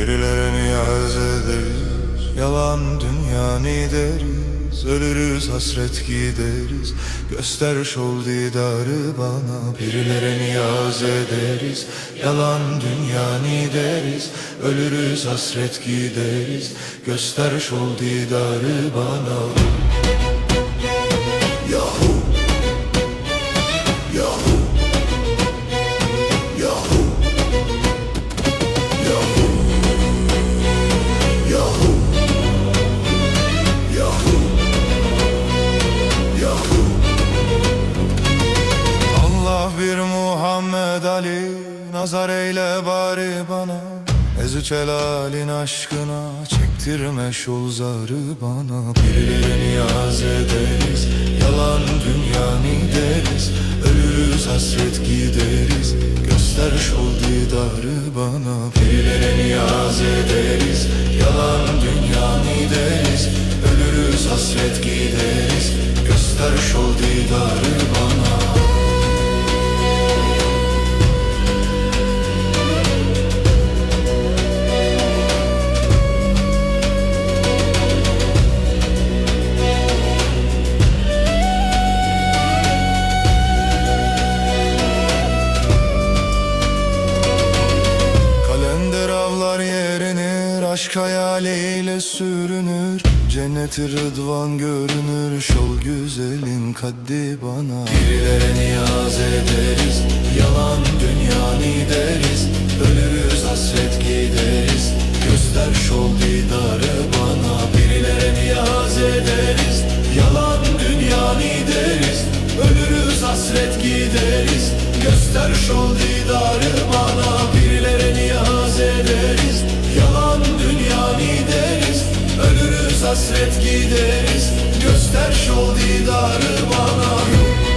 Birilere niyaz ederiz. Yalan dünyanı deriz Ölürüz hasret gideriz. Göster şol didarı bana. Birilere niyaz ederiz. Yalan dünyanı deriz Ölürüz hasret gideriz. Göster şol didarı bana Muhammed Ali Nazar eyle bari bana. Ezü celalin aşkına Çektirme şol zarı bana. Birileri niyaz ederiz Yalan dünyanı deriz? Ölürüz hasret gideriz Göster şol didarı bana. Birileri niyaz ederiz Yalan Aşk hayaliyle sürünür. Cenneti rıdvan görünür Şol güzelin kaddi bana. Birilere niyaz ederiz Yalan dünyanı deriz Ölürüz hasret gideriz Göster şol didarı bana. Birilere niyaz ederiz Yalan dünyanı deriz Ölürüz hasret gideriz Göster şol didarı bana hasret gideriz. Göster şol didarı bana.